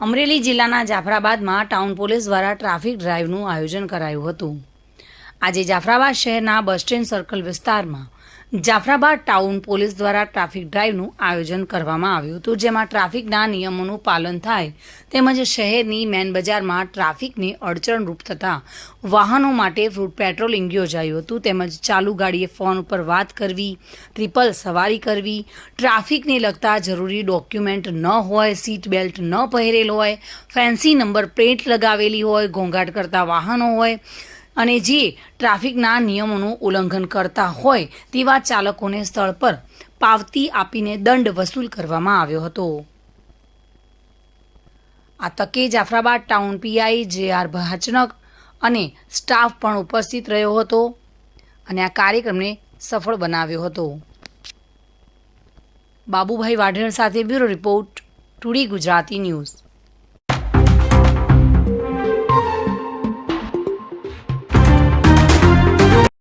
અમરેલી જિલ્લાના જાફરાબાદમાં town police દ્વારા ટ્રાફિક ડ્રાઈવનું આયોજન કરાયું હતું. આજે જાફરાબાદ શહેરના બસ સ્ટેન્ડ સર્કલ વિસ્તારમાં જાફરાબાદ ટાઉન પોલીસ દ્વારા ટ્રાફિક ડ્રાઈવનું આયોજન કરવામાં આવ્યું હતું, જેમાં ટ્રાફિકના નિયમોનું પાલન થાય તેમજ શહેરની મેન બજારમાં ટ્રાફિકને અડચણરૂપ થતા વાહનો માટે ફ્રૂટ પેટ્રોલિંગ યોજાયું હતું, તેમજ ચાલુ ગાડીએ ફોન ઉપર વાત કરવી, ટ્રિપલ સવારી કરવી, ટ્રાફિકને લગતા જરૂરી ડોક્યુમેન્ટ ન હોય, સીટ બેલ્ટ ન પહેરેલ હોય, ફેન્સી નંબર પ્લેટ લગાવેલી હોય, ઘોંઘાટ કરતા વાહનો હોય અને જે ટ્રાફિકના નિયમોનું ઉલ્લંઘન કરતા હોય તેવા ચાલકોને સ્થળ પર પાવતી આપીને દંડ વસૂલ કરવામાં આવ્યો હતો. આ તકે Jafarabad town PI J R Bhachnak અને સ્ટાફ પણ ઉપસ્થિત રહ્યો હતો અને આ કાર્યક્રમને સફળ બનાવ્યો હતો. બાબુભાઈ વાઢેર સાથે bureau report, two D Gujarati news.